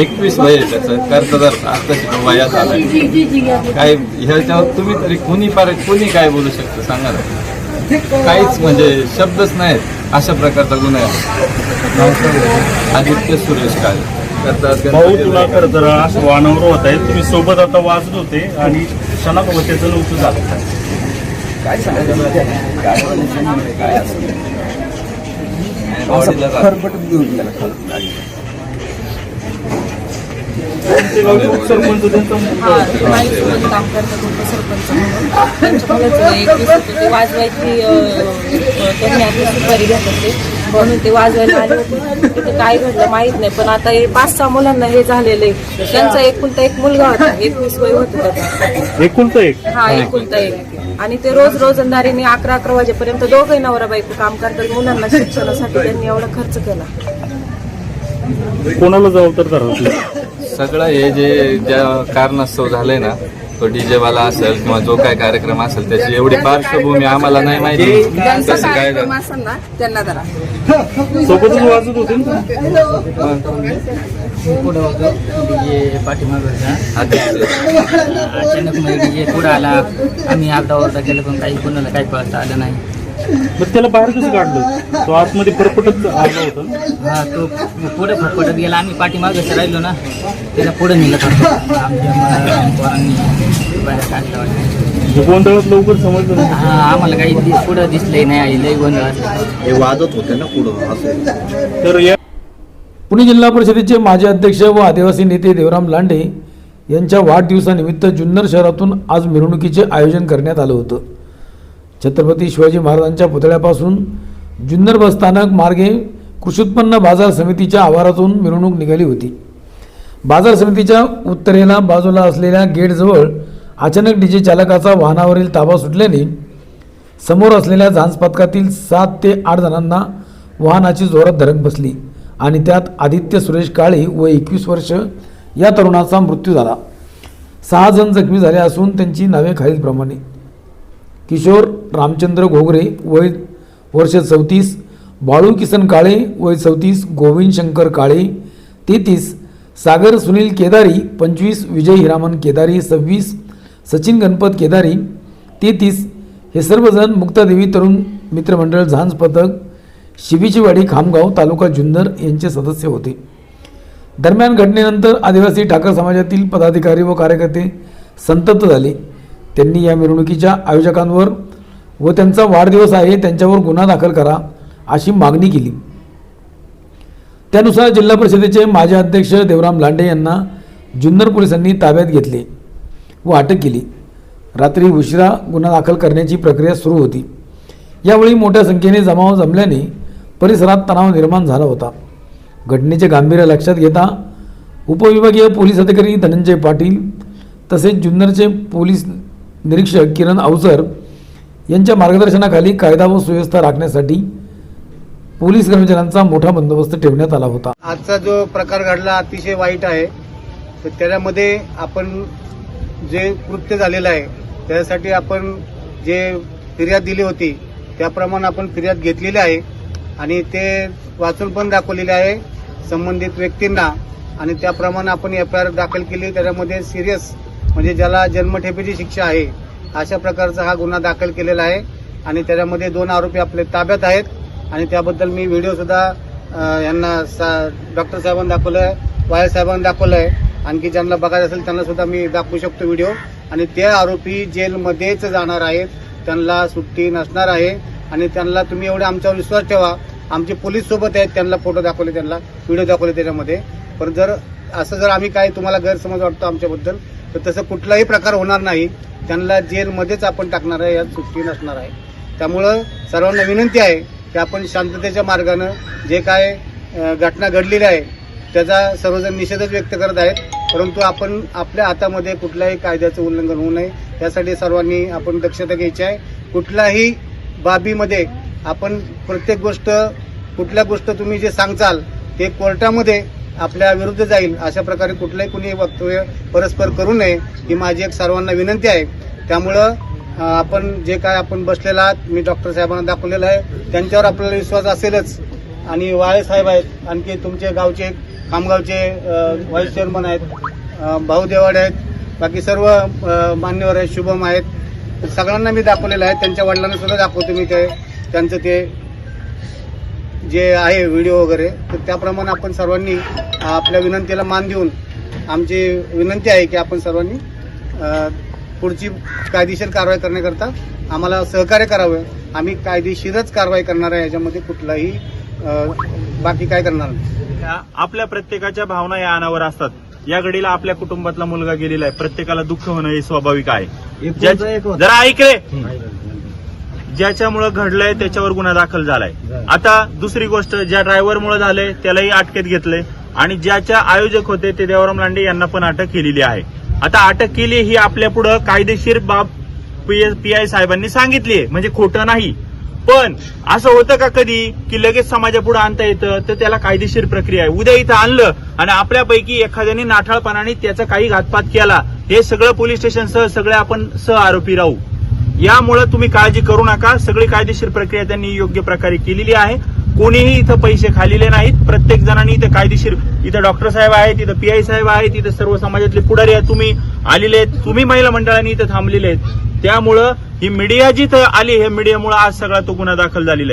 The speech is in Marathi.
एकवीस वय आहे त्याचं. कर्तदार आत्ताशी वया झालाय काय ह्याच्यावर तुम्ही तरी कुणी पार कुणी काय बोलू शकतो? सांगा ना. काहीच म्हणजे शब्दच नाहीत अशा प्रकारचा गुन्हा आहे. आदित्य सुरेश काळे. भाऊ तुला तर असं वाहनावर होत आहे तुम्ही सोबत आता वाजत होते आणि क्षणाबाबत त्याचं नव्हतं झालं. काय सांगायचं काय काय असं बॉडीला तुमचे गावचे उपसरपंच त्यांचा मुलगा हा होता. ते काम करतात म्हणून त्यांच्या मुलाचं एकवीस होते ते वाजवायची त्यांनी आपली सुपारी घेत होते म्हणून ते वाजवायला आले होते तिथे काय घडलं माहीत नाही पण आता हे पाच सहा मुलांना हे झालेलं आहे त्यांचा एकुलता एक. मुलगा होता एकवीस वय होतं त्याचा एकुलतं एक हा एकुलता एक आणि ते रोज रोजंदारीने अकरा अकरा वाजेपर्यंत दोघे नवरा बायको काम करतात. मुलांना शिक्षणासाठी त्यांनी एवढा खर्च केला. कोणाला जबाबदार धरवतो सगळं हे जे ज्या कारणास्तव झालंय ना तो डीजे वाला असेल किंवा जो काय कार्यक्रम असेल त्याची एवडी पार्श्वभूमी आम्हाला नाही माहिती. कसं काय झालं. असेल ना त्यांना जरा सोबतच वाजत होते ना? पुढं होतो डीजे पाठीमागचा आदित्य अचानक मध्ये डीजे पुढं आला. आम्ही अर्धा वर्धा केलं पण काही कोणाला काही कळता आलं नाही. मग त्याला बाहेर कसं काढलं? तो आतमध्ये परपटत आला होता. ना हा तो पुढे फटफटत गेला. आम्ही पाठीमागच राहिलो ना. त्याला पुढे नेलं होतं आमच्या पोरांनी बाहेर काढलं वाटतं. गोंधळात लवकर समजलं नाही. हा आम्हाला काही दि- पुढं दिसलंय नाही आई लई गोंधळ. हे वाजत होते ना पुढं असं. तर या पुणे जिल्हा परिषदेचे माजी अध्यक्ष व आदिवासी नेते देवराम लांडे यांच्या वाढदिवसानिमित्त जुन्नर शहरातून आज मिरवणुकीचे आयोजन करण्यात आलं होतं. छत्रपती शिवाजी महाराजांच्या पुतळ्यापासून जुन्नर बसस्थानक मार्गे कृषी उत्पन्न बाजार समितीच्या आवारातून मिरवणूक निघाली होती. बाजार समितीच्या उत्तरेला बाजूला असलेल्या गेटजवळ अचानक डीजे चालकाचा वाहनावरील ताबा सुटल्याने समोर असलेल्या झांजपथकातील सात ते आठ जणांना वाहनाची जोरात धडक बसली आणि त्यात आदित्य सुरेश काळे व एकवीस वर्ष या तरुणाचा मृत्यू झाला. सहा जण जखमी झाले असून त्यांची नावे खालीलप्रमाणे. किशोर रामचंद्र घोगरे वय वर्ष चौतीस बाळू किसन काळे वय चौतीस गोविंद शंकर काळे तेहतीस सागर सुनील केदारी पंचवीस विजय हिरामन केदारी सव्वीस सचिन गणपत केदारी तेहतीस हे सर्वजण मुक्तादेवी तरुण मित्रमंडळ झांज पथक शिबीचीवाडी खामगाव तालुका जुन्नर यांचे सदस्य होते. दरम्यान घटनेनंतर आदिवासी ठाकर समाजातील पदाधिकारी व कार्यकर्ते संतप्त झाले. त्यांनी या मिरवणुकीच्या आयोजकांवर व त्यांचा वाढदिवस आहे त्यांच्यावर गुन्हा दाखल करा अशी मागणी केली. त्यानुसार जिल्हा परिषदेचे माजी अध्यक्ष देवराम लांडे यांना जुन्नर पोलिसांनी ताब्यात घेतले व अटक केली. रात्री उशिरा गुन्हा दाखल करण्याची प्रक्रिया सुरू होती. यावेळी मोठ्या संख्येने जमाव जमल्याने परिसरात तणाव निर्माण झाला होता. घटनेचे गांभीर्य लक्षात घेता उपविभागीय पोलीस अधिकारी धनंजय पाटील तसेच जुन्नरचे पोलीस निरीक्षक किरण अवसर यांच्या मार्गदर्शनाखाली कायदा व सुव्यवस्था राखण्यासाठी पोलीस कर्मचाऱ्यांचा मोठा बंदोबस्त ठेवण्यात आला होता. आजचा जो प्रकार घडला अतिशय वाईट आहे. तर त्याच्यामध्ये आपण जे कृत्य झालेलं आहे त्यासाठी आपण जे फिर्याद दिली होती त्याप्रमाणे आपण फिर्याद घेतलेली आहे आणि ते वाचून पण दाखवलेले आहे. संबंधित व्यक्तींना आणि त्याप्रमाणे आपण एफ आय आर दाखल केली. त्याच्यामध्ये सिरियस म्हणजे ज्याला जन्मठेपेची शिक्षा आहे अशा प्रकारचा हा गुन्हा दाखल केलेला आहे. आणि त्याच्यामध्ये दोन आरोपी आपले ताब्यात आहेत. आणि त्याबद्दल मी व्हिडिओ सुद्धा सा यांना डॉक्टर साहेबांना दाखवलंय वाय साहेबांना दाखवलंय. आणखी ज्यांना बघायचं असेल त्यांना सुद्धा मी दाखवू शकतो व्हिडिओ. आणि ते आरोपी जेलमध्येच जाणार आहेत. त्यांना सुट्टी नसणार आहे. आणि त्यांना तुम्ही एवढा आमच्यावर विश्वास ठेवा. आमचे पोलीस सोबत आहेत. त्यांना फोटो दाखवले त्यांना व्हिडिओ दाखवले त्याच्यामध्ये. पण जर असं जर आम्ही काय तुम्हाला गैरसमज वाटतो आमच्याबद्दल तर तसं कुठलाही प्रकार होणार नाही. त्यांना जेलमध्येच आपण टाकणार आहे यात सुट्टी नसणार आहे. त्यामुळं सर्वांना विनंती आहे की आपण शांततेच्या मार्गानं जे काय घटना घडलेली आहे त्याचा सर्वजण निषेधच व्यक्त करत आहेत. परंतु आपण आपल्या हातामध्ये कुठल्याही कायद्याचं उल्लंघन होऊ नये. यासाठी सर्वांनी आपण दक्षता घ्यायची आहे. कुठल्याही बाबीमध्ये आपण प्रत्येक गोष्ट कुठल्या गोष्ट तुम्ही जे सांगचाल ते कोर्टामध्ये आपल्या विरुद्ध जाईल अशा प्रकारे कुठलंही कुणी वक्तव्य परस्पर करू नये ही माझी एक सर्वांना विनंती आहे. त्यामुळं आपण जे काय आपण बसलेला आहात मी डॉक्टर साहेबांना दाखवलेलं आहे त्यांच्यावर आपल्याला विश्वास असेलच. आणि वाळे साहेब आहेत आणखी तुमचे गावचे खामगावचे व्हाईस चेअरमन आहेत भाऊ देवाडे आहेत बाकी सर्व मान्यवर आहेत शुभम आहेत. सगळ्यांना मी दाखवलेलं आहे त्यांच्या वडिलांना सुद्धा दाखवतो मी ते त्यांचं ते जे आहे व्हिडिओ वगैरे तर त्याप्रमाणे आपण सर्वांनी आपल्या विनंतीला मान देऊन आमची विनंती आहे की आपण सर्वांनी पुढची कायदेशीर कारवाई करण्याकरता आम्हाला सहकार्य करावं. आम्ही कायदेशीरच कारवाई करणार आहे याच्यामध्ये कुठलाही बाकी काय करणार नाही. आपल्या प्रत्येकाच्या भावना या अनावर असतात. या घडीला आपल्या कुटुंबातला मुलगा गेलेला आहे. प्रत्येकाला दुःख होणं हे स्वाभाविक आहे. जरा ऐकले ज्याच्यामुळे घडलंय त्याच्यावर गुन्हा दाखल झालाय. आता दुसरी गोष्ट ज्या ड्रायव्हरमुळे झालंय त्यालाही अटकेत घेतले आणि ज्याच्या आयोजक होते ते देवराम लांडे यांना पण अटक केलेली आहे. आता अटक केली ही आपल्या पुढं कायदेशीर बाब पी आय साहेबांनी सांगितली आहे. म्हणजे खोटं नाही. पण असं होतं का कधी? की लगेच समाजापुढे आणता येतं तर त्याला कायदेशीर प्रक्रिया आहे. उद्या इथं आणलं आणि आपल्यापैकी एखाद्याने नाठाळपणाने त्याचा काही घातपात केला हे सगळं पोलीस स्टेशन सह सगळे आपण सह आरोपी राहू. यामुळे तुम्ही काळजी करू नका. सगळी कायदेशीर प्रक्रिया त्यांनी योग्य प्रकारे केलेली आहे. कोणीही इथं पैसे खाल्लेले नाहीत. प्रत्येक जणांनी इथं कायदेशीर इथं डॉक्टर साहेब आहेत इथं पीआय साहेब आहेत इथं सर्व समाजातले पुढारी आहेत. तुम्ही आलेले आहेत. तुम्ही महिला मंडळांनी इथं थांबलेले आहेत. त्यामुळं ही मीडिया जिथं आली हे मीडियामुळे आज सगळा तो गुन्हा दाखल झालेला आहे.